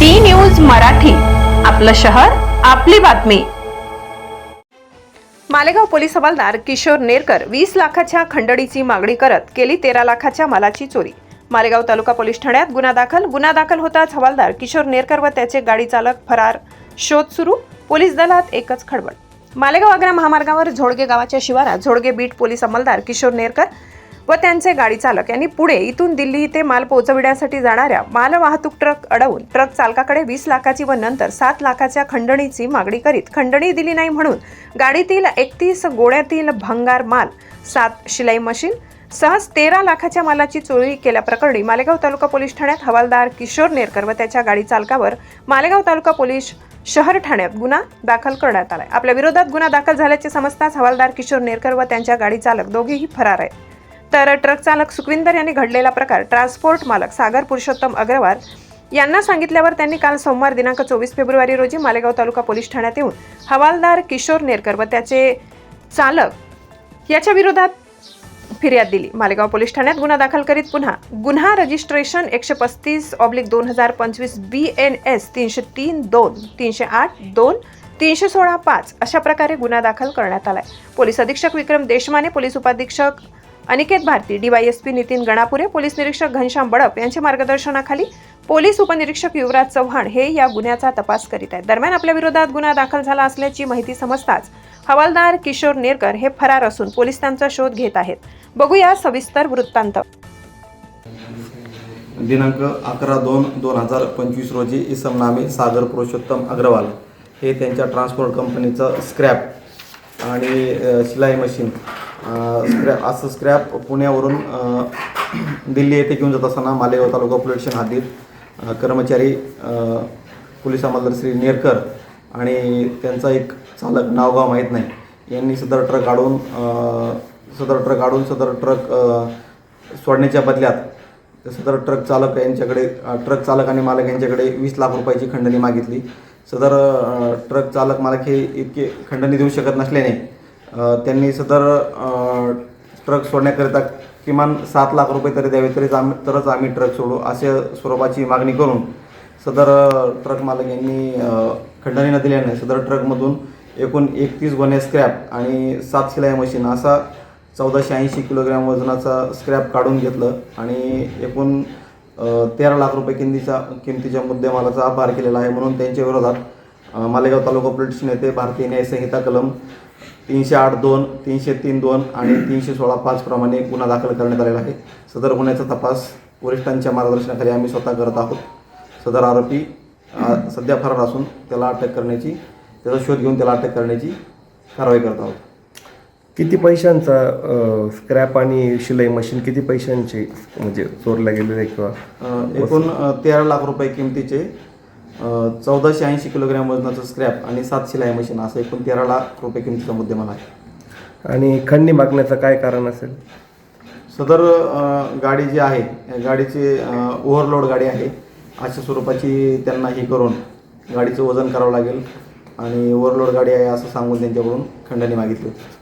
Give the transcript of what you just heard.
D news Marathi. आपलं शहर आपली बातमी. मालेगाव पोलीस हवालदार किशोर नेरकर वीस लाखाच्या खंडणीची मागणी करत केली तेरा लाखाच्या मालाची चोरी. मालेगाव तालुका पोलीस ठाण्यात गुन्हा दाखल. गुन्हा दाखल होताच हवालदार किशोर नेरकर व त्याचे गाडी चालक फरार. शोध सुरू. पोलीस दलात एकच खडबड मालेगाव आग्रा महामार्गावर झोडगे गावाच्या शिवारात झोडगे बीट पोलीस अंमलदार किशोर नेरकर व त्यांचे गाडी चालक यांनी पुढे इथून दिल्ली इथे माल पोहोचविण्यासाठी जाणाऱ्या माल वाहतूक ट्रक अडवून ट्रक चालकाकडे वीस लाखाची व नंतर सात लाखाच्या खंडणीची मागणी करीत खंडणी दिली नाही म्हणून गाडीतील एकतीस गोळ्यातील भंगार माल सात शिलाई मशीन सहज तेरा लाखाच्या मालाची चोरी केल्याप्रकरणी मालेगाव तालुका पोलीस ठाण्यात हवालदार किशोर नेरकर व त्याच्या गाडी चालकावर मालेगाव तालुका पोलीस शहर ठाण्यात गुन्हा दाखल करण्यात आलाय. आपल्या विरोधात गुन्हा दाखल झाल्याचे समजताच हवालदार किशोर नेरकर व त्यांच्या गाडी चालक दोघेही फरार आहेत. तर ट्रक चालक सुखविंदर यांनी घडलेला प्रकार ट्रान्सपोर्ट मालक सागर पुरुषोत्तम अग्रवाल यांना सांगितल्यावर त्यांनी काल सोमवार दिनांक चोवीस फेब्रुवारी रोजी मालेगाव तालुका पोलीस ठाण्यात येऊन हवालदार किशोर नेरकर व त्याचे चालक याच्या विरोधात फिर्याद दिली. मालेगाव पोलीस ठाण्यात गुन्हा दाखल करीत पुन्हा गुन्हा रजिस्ट्रेशन एकशे पस्तीस ऑब्लिक दोन हजार पंचवीस बी एन एस तीनशे तीन दोन तीनशे आठ दोन तीनशे सोळा पाच अशा प्रकारे गुन्हा दाखल करण्यात आलाय. पोलीस अधीक्षक विक्रम देशमाने पोलीस उपाधीक्षक अनिकेत भारती डीवायएसपी नितीन गणापुरे पोलीस निरीक्षक घनश्याम बडप यांच्या मार्गदर्शनाखाली पोलीस उपनिरीक्षक युवराज चव्हाण हे या गुन्ह्याचा तपास करीत आहेत. दरम्यान आपल्या विरोधात गुन्हा दाखल झाला असल्याची माहिती समजताच हवालदार किशोर नेरकर हे फरार असून पोलीस त्यांचा शोध घेत आहेत. बघूया सविस्तर वृत्तांत. दिनांक अकरा दोन दोन हजार पंचवीस रोजी इसम नामे सागर पुरुषोत्तम अग्रवाल हे त्यांच्या ट्रान्सपोर्ट कंपनीचं स्क्रॅप आणि शिलाई मशीन स्क्रॅप असं स्क्रॅप पुण्यावरून दिल्ली येथे घेऊन जात असताना मालेगाव तालुका पोलीस स्टेशन हद्दीत कर्मचारी पोलीस अंमलदार श्री नेरकर आणि त्यांचा एक चालक नावगाव माहीत नाही. यांनी सदर ट्रक काढून सदर ट्रक काढून सदर ट्रक सोडण्याच्या बदल्यात सदर ट्रक चालक यांच्याकडे ट्रक चालक आणि मालक यांच्याकडे वीस लाख रुपयाची खंडणी मागितली. सदर ट्रक चालक मालक हे इतके खंडणी देऊ शकत नसल्याने त्यांनी सदर ट्रक सोडण्याकरिता किमान सात लाख रुपये तरी द्यावे तरीच आम्ही तरच आम्ही ट्रक सोडू अशा स्वरूपाची मागणी करून सदर ट्रक मालक यांनी खंडणी न दिल्याने सदर ट्रकमधून एकूण एकतीस गोण्या स्क्रॅप आणि सात शिलाई मशीन असा चौदाशे ऐंशी किलोग्रॅम वजनाचा स्क्रॅप काढून घेतलं आणि एकूण तेरा लाख रुपये किमतीचा किमतीच्या मुद्देमालाचा आभार केलेला आहे. म्हणून त्यांच्या विरोधात मालेगाव तालुका पोलीस स्टेशन येथे भारतीय न्याय संहिता कलम तीनशे आठ दोन तीनशे तीन दोन आणि तीनशे सोळा पाच प्रमाणे गुन्हा दाखल करण्यात आलेला आहे. सदर गुन्ह्याचा तपास वरिष्ठांच्या मार्गदर्शनाखाली आम्ही स्वतः करत आहोत. सदर आरोपी सध्या फरार असून त्याला अटक करण्याची त्याचा शोध घेऊन त्याला अटक करण्याची कारवाई करत आहोत. किती पैशांचा स्क्रॅप आणि शिलाई मशीन किती पैशांची म्हणजे चोरल्या गेलेले किंवा? एकूण तेरा लाख रुपये किमतीचे चौदाशे ऐंशी किलोग्रॅम वजनाचं स्क्रॅप आणि सात शिलाई मशीन असं एकूण तेरा लाख रुपये किमतीचा मुद्देमाल आहे. आणि खंडणी मागण्याचं काय कारण असेल? सदर गाडी जी आहे या गाडीची ओव्हरलोड गाडी आहे अशा स्वरूपाची त्यांना ही करून गाडीचं वजन करावं लागेल. आणि ओव्हरलोड गाडी आहे असं सांगून त्यांच्याकडून खंडणी मागितली होती.